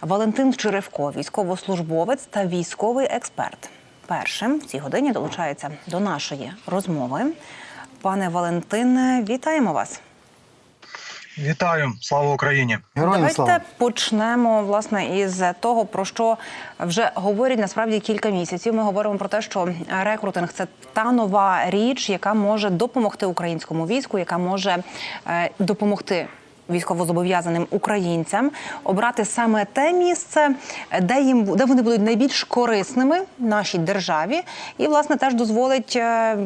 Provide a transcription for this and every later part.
Валентин Черевко, військовослужбовець та військовий експерт. Першим в цій годині долучається до нашої розмови. Пане Валентине, вітаємо вас. Вітаю, слава Україні! Героям Давайте слава. почнемо власне із того, про що вже говорять насправді кілька місяців. Ми говоримо про те, що рекрутинг це та нова річ, яка може допомогти українському війську, яка може е, допомогти. Військовозобов'язаним українцям обрати саме те місце, де їм де вони будуть найбільш корисними нашій державі, і власне теж дозволить е,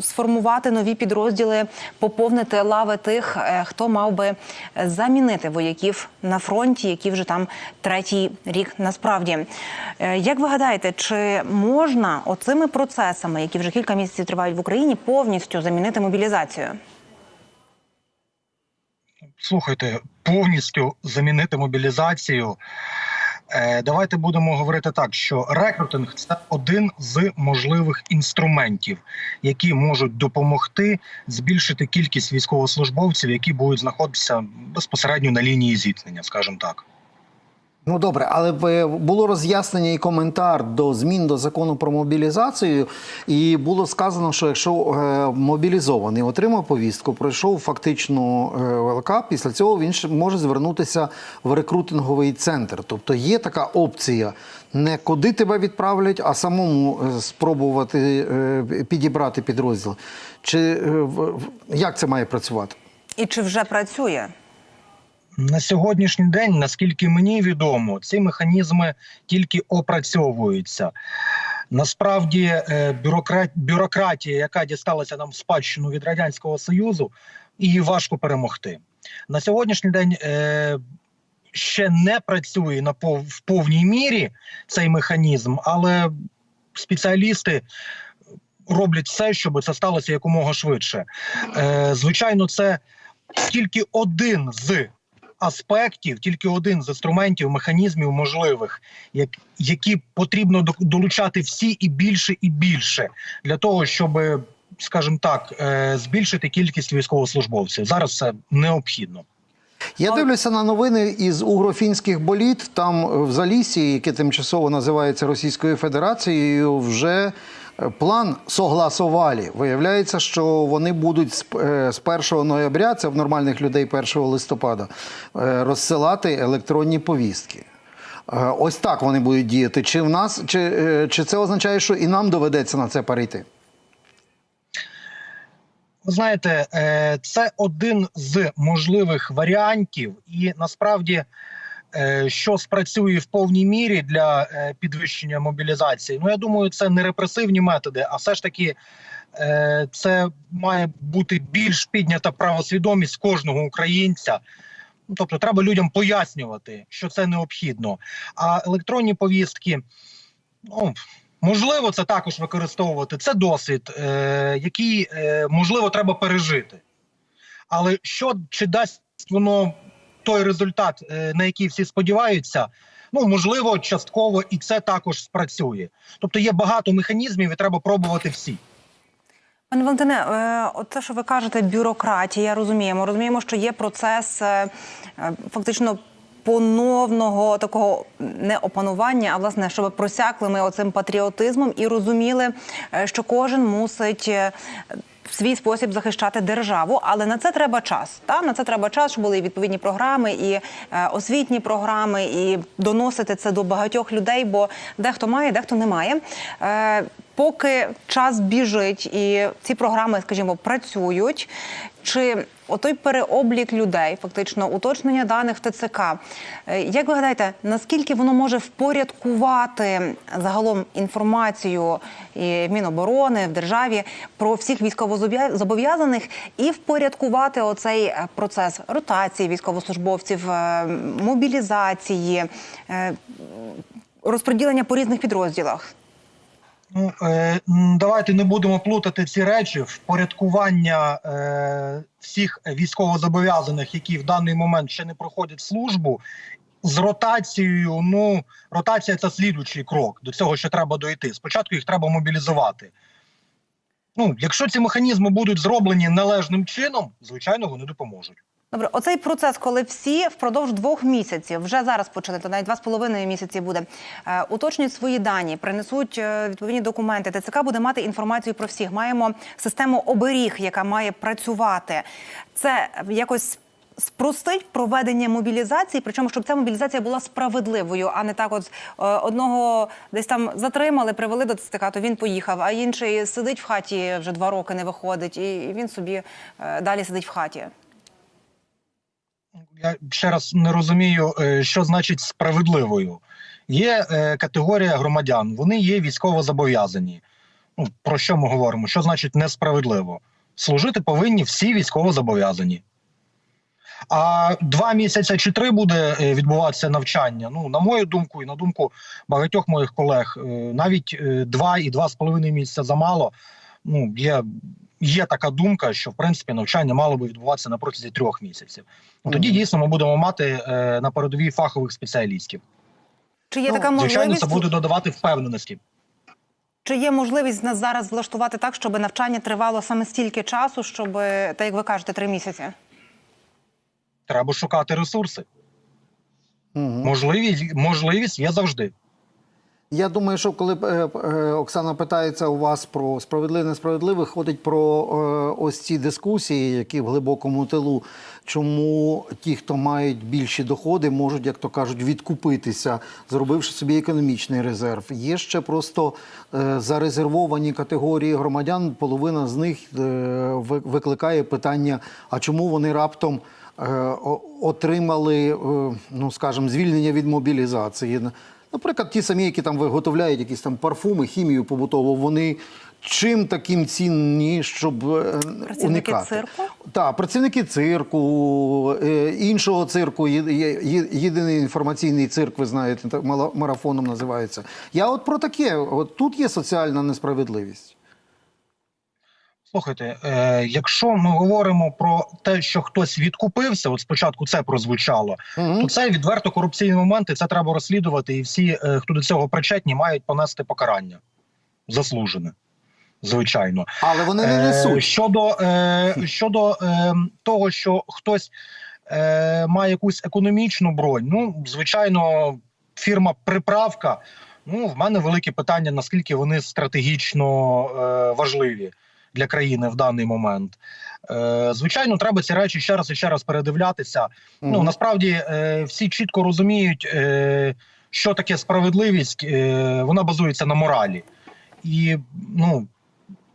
сформувати нові підрозділи, поповнити лави тих, е, хто мав би замінити вояків на фронті, які вже там третій рік насправді. Е, Як ви гадаєте, чи можна оцими процесами, які вже кілька місяців тривають в Україні, повністю замінити мобілізацію? Слухайте, повністю замінити мобілізацію. Е, давайте будемо говорити так, що рекрутинг це один з можливих інструментів, які можуть допомогти збільшити кількість військовослужбовців, які будуть знаходитися безпосередньо на лінії зіткнення, скажімо так. Ну добре, але було роз'яснення і коментар до змін до закону про мобілізацію, і було сказано, що якщо е, мобілізований отримав повістку, пройшов фактично е, ВЛК, після цього він може звернутися в рекрутинговий центр. Тобто є така опція. Не куди тебе відправлять, а самому е, спробувати е, підібрати підрозділ. Чи е, як це має працювати? І чи вже працює? На сьогоднішній день, наскільки мені відомо, ці механізми тільки опрацьовуються. Насправді, е, бюрократія, яка дісталася нам в спадщину від радянського союзу, її важко перемогти. На сьогоднішній день е, ще не працює в повній мірі цей механізм, але спеціалісти роблять все, щоб це сталося якомога швидше. Е, звичайно, це тільки один з аспектів, тільки один з інструментів, механізмів можливих, як, які потрібно до- долучати всі і більше і більше для того, щоб, скажімо так, е, збільшити кількість військовослужбовців. Зараз це необхідно. Я дивлюся на новини із угрофінських боліт. Там в Залісі, яке тимчасово називається Російською Федерацією, вже план согласували. Виявляється, що вони будуть з е, 1 ноября, це в нормальних людей 1 листопада, е, розсилати електронні повістки. Е, Ось так вони будуть діяти. Чи в нас, чи, е, чи це означає, що і нам доведеться на це перейти? Ви знаєте, е, це один з можливих варіантів, і насправді, е, що спрацює в повній мірі для е, підвищення мобілізації. Ну я думаю, це не репресивні методи, а все ж таки. е, Це має бути більш піднята правосвідомість кожного українця. Ну, Тобто, треба людям пояснювати, що це необхідно. А електронні повістки, ну можливо, це також використовувати. Це досвід, е, який е, можливо треба пережити. Але що чи дасть воно той результат, е, на який всі сподіваються? Ну можливо, частково і це також спрацює. Тобто є багато механізмів, і треба пробувати всі. Пане Валентине, е, от те, що ви кажете, бюрократія, розуміємо. Розуміємо, що є процес е, фактично поновного такого не опанування, а власне, щоб просякли ми оцим патріотизмом і розуміли, що кожен мусить. В свій спосіб захищати державу, але на це треба час. Та на це треба час, щоб були відповідні програми, і е, освітні програми, і доносити це до багатьох людей, бо дехто має, дехто не має. Е, поки час біжить і ці програми, скажімо, працюють. Чи отой переоблік людей, фактично уточнення даних ТЦК, е, як ви гадаєте, наскільки воно може впорядкувати загалом інформацію в Міноборони в державі про всіх військовозобов'язаних і впорядкувати оцей е, процес ротації військовослужбовців, е, мобілізації, розподілення по різних підрозділах? Ну е, давайте не будемо плутати ці речі. Впорядкування е, всіх військовозобов'язаних, які в даний момент ще не проходять службу. З ротацією, ну ротація це слідуючий крок. До цього ще треба дойти. Спочатку їх треба мобілізувати. Ну, якщо ці механізми будуть зроблені належним чином, звичайно, вони допоможуть. Добре, оцей процес, коли всі впродовж двох місяців, вже зараз почали, то навіть два з половиною місяці буде, е, уточнюють свої дані, принесуть е, відповідні документи. ТЦК буде мати інформацію про всіх. Маємо систему оберіг, яка має працювати. Це якось спростить проведення мобілізації, причому щоб ця мобілізація була справедливою, а не так, от е, одного десь там затримали, привели до ТЦК, то він поїхав, а інший сидить в хаті вже два роки, не виходить, і він собі далі сидить в хаті. Я ще раз не розумію, е, що значить справедливою. Є е, категорія громадян, вони є військово зобов'язані. Ну, про що ми говоримо? Що значить несправедливо? Служити повинні всі військово зобов'язані. А два місяці чи три буде е, відбуватися навчання. Ну, на мою думку, і на думку багатьох моїх колег, навіть два і два з половиною місяця замало. Ну, є, є така думка, що в принципі навчання мало би відбуватися на протязі трьох місяців. Ну, тоді дійсно ми будемо мати е, на передовій фахових спеціалістів. Чи є Ну, така Звичайно, це буде додавати впевненості. Чи є можливість нас зараз влаштувати так, щоб навчання тривало саме стільки часу, щоб, так як ви кажете, три місяці? Треба шукати ресурси. Мгм. Можливість, можливість є завжди. Я думаю, що коли е, е, Оксана питається у вас про справедливе несправедливе, ходить про е, ось ці дискусії, які в глибокому тилу, чому ті, хто мають більші доходи, можуть, як то кажуть, відкупитися, зробивши собі економічний резерв. Є ще просто зарезервовані категорії громадян. Половина з них викликає питання: а чому вони раптом отримали, ну скажімо, звільнення від мобілізації? Наприклад, ті самі, які там виготовляють якісь там парфуми, хімію побутову, вони чим таким цінні, щоб е, Працівники уникати? цирку? Так, працівники цирку, е, іншого цирку, єдиний інформаційний цирк, ви знаєте, марафоном називається. Я от про таке, от тут є соціальна несправедливість. Слухайте, е, якщо ми говоримо про те, що хтось відкупився, от спочатку це прозвучало, Мгм. то це відверто корупційні моменти. Це треба розслідувати, і всі, е, хто до цього причетні, мають понести покарання заслужене, звичайно. Але вони не Е, несуть. щодо е, щодо е, того, що хтось е, має якусь економічну бронь, ну звичайно, фірма приправка. Ну, в мене велике питання, наскільки вони стратегічно е, важливі для країни в даний момент. Е, звичайно, треба ці речі ще раз і ще раз передивлятися. Ну насправді е, всі чітко розуміють, е, що таке справедливість. Е, вона базується на моралі. І ну,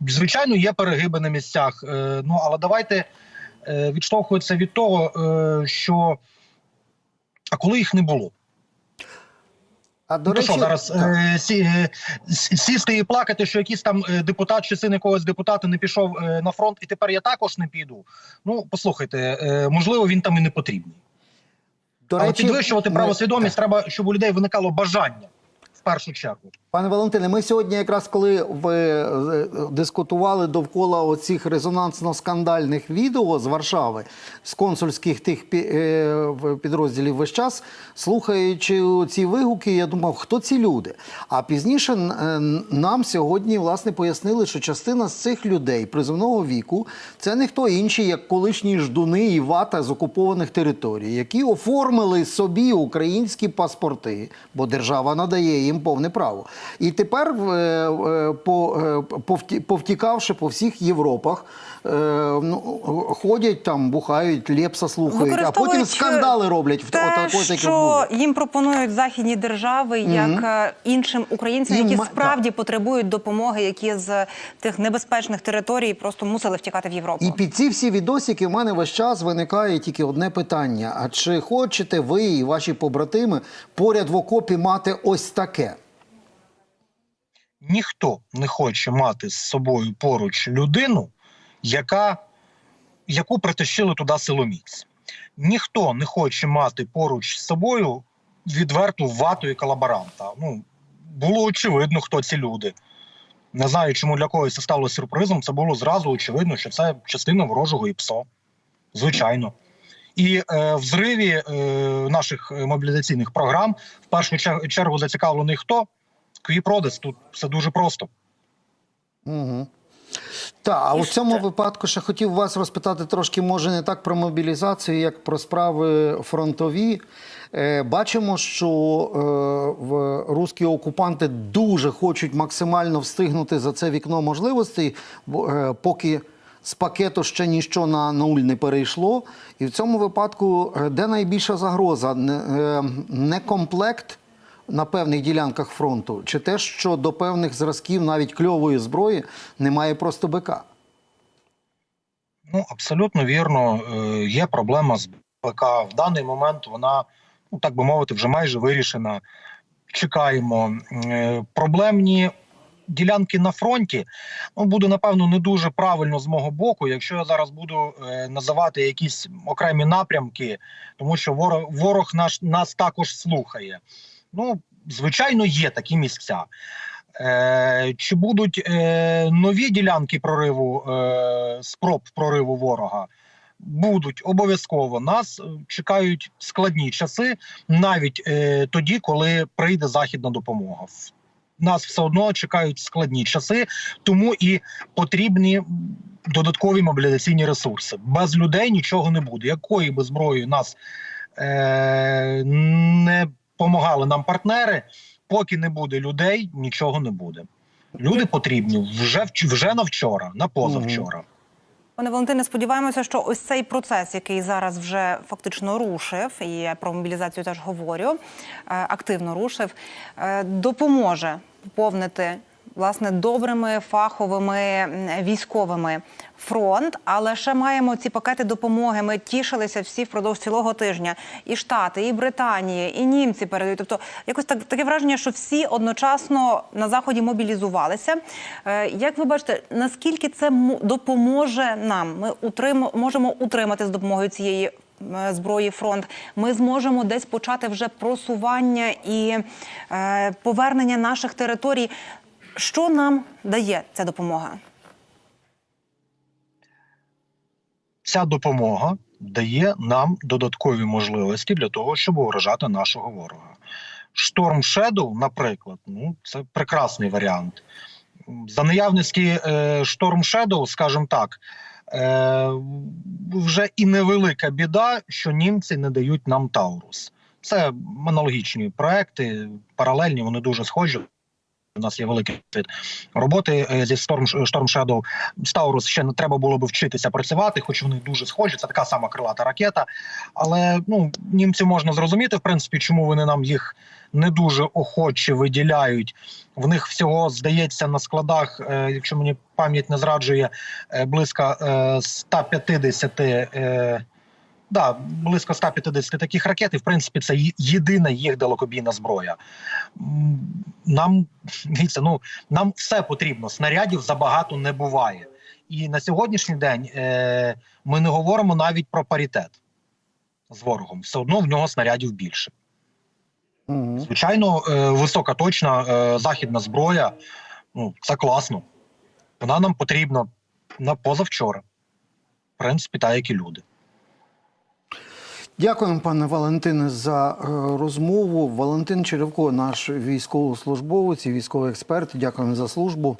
звичайно, є перегиби на місцях. Е, ну але давайте е, відштовхуватися від того, е, що а коли їх не було. А до Ну, речі, що зараз е, сі, е, сісти і плакати, що якийсь там е, депутат чи син якогось депутата не пішов е, на фронт, і тепер я також не піду. Ну послухайте, е, можливо, він там і не потрібний. до Але речі, підвищувати ми- правосвідомість треба, щоб у людей виникало бажання в першу чергу. Пане Валентине, ми сьогодні, якраз коли ви е, дискутували довкола оцих резонансно-скандальних відео з Варшави, з консульських тих е, підрозділів весь час, слухаючи ці вигуки, я думав, хто ці люди. А пізніше е, нам сьогодні власне пояснили, що частина з цих людей призовного віку це не хто інший, як колишні ждуни і вата з окупованих територій, які оформили собі українські паспорти, бо держава надає їм повне право. І тепер, е, е, по, е, повтікавши по всіх Європах, ну, ходять там, бухають, лепса слухають, а потім скандали роблять Те, отакої, як було. що їм пропонують західні держави, як е, іншим українцям, які справді потребують допомоги, які з тих небезпечних територій просто мусили втікати в Європу. І під ці всі відосики в мене весь час виникає тільки одне питання: а чи хочете ви і ваші побратими поряд в окопі мати ось таке? Ніхто не хоче мати з собою поруч людину, яка, яку притащили туди силоміць. Ніхто не хоче мати поруч з собою відверту вату і колаборанта. Ну, було очевидно, хто ці люди. Не знаю, чому для когось це стало сюрпризом. Це було зразу очевидно, що це частина ворожого ІПСО. Звичайно. І е, в зриві е, наших мобілізаційних програм в першу чергу зацікавлений хто? Квіпродес. Тут все дуже просто. Угу. Так, а І у цьому випадку ще хотів вас розпитати трошки, може, не так про мобілізацію, як про справи фронтові. Е, Бачимо, що е, в русські окупанти дуже хочуть максимально встигнути за це вікно можливостей, бо, е, поки з пакету ще ніщо на нуль не перейшло. І в цьому випадку, е, де найбільша загроза? Не, е, не комплект на певних ділянках фронту, чи те, що до певних зразків навіть кльової зброї немає просто БК? Ну, абсолютно вірно. Е, Є проблема з БК. В даний момент вона, ну так би мовити, вже майже вирішена. Чекаємо. Е, Проблемні ділянки на фронті. Ну, буде напевно не дуже правильно з мого боку, якщо я зараз буду е, називати якісь окремі напрямки, тому що ворог, ворог наш нас також слухає. Ну, звичайно, є такі місця. Е, чи будуть е, нові ділянки прориву е, спроб прориву ворога? Будуть обов'язково. Нас е, чекають складні часи, навіть е, тоді, коли прийде західна допомога. Нас все одно чекають складні часи, тому і потрібні додаткові мобілізаційні ресурси. Без людей нічого не буде. Якої би зброї нас е, не допомагали нам партнери, поки не буде людей, нічого не буде. Люди потрібні вже вже на вчора, на позавчора. Пане Валентине, сподіваємося, що ось цей процес, який зараз вже фактично рушив, і я про мобілізацію теж говорю, е, активно рушив, е, допоможе поповнити власне добрими фаховими військовими фронт. Але ще маємо ці пакети допомоги. Ми тішилися всі впродовж цілого тижня. І Штати, і Британія, і німці передають. Тобто, якось так таке враження, що всі одночасно на заході мобілізувалися. Е, Як ви бачите, наскільки це допоможе нам? Ми утрим... можемо утримати з допомогою цієї зброї фронт. Ми зможемо десь почати вже просування і е, повернення наших територій. Що нам дає ця допомога? Ця допомога дає нам додаткові можливості для того, щоб вражати нашого ворога. Шторм Shadow, наприклад, ну це прекрасний варіант. За наявності Шторм Shadow, скажімо так, е, вже і невелика біда, що німці не дають нам Таурус. Це аналогічні проекти, паралельні, вони дуже схожі. У нас є великий роботи е, зі Storm, Storm Shadow. З Таурус ще не треба було би вчитися працювати, хоч вони дуже схожі. Це така сама крилата ракета. Але ну німців можна зрозуміти, в принципі, чому вони нам їх не дуже охоче виділяють. В них всього здається на складах, е, якщо мені пам'ять не зраджує, е, близько е, 150 е, Да, близько 150 таких ракет, і в принципі це єдина їх далекобійна зброя. Нам дивіться, ну нам все потрібно. Снарядів забагато не буває. І на сьогоднішній день е, ми не говоримо навіть про паритет з ворогом. Все одно в нього снарядів більше. Угу. Звичайно, е, висока точна е, західна зброя. Ну це класно. Вона нам потрібна на позавчора. В принципі, так як і люди. Дякуємо, пане Валентине, за е, розмову. Валентин Черевко, наш військовослужбовець і військовий експерт. Дякуємо за службу.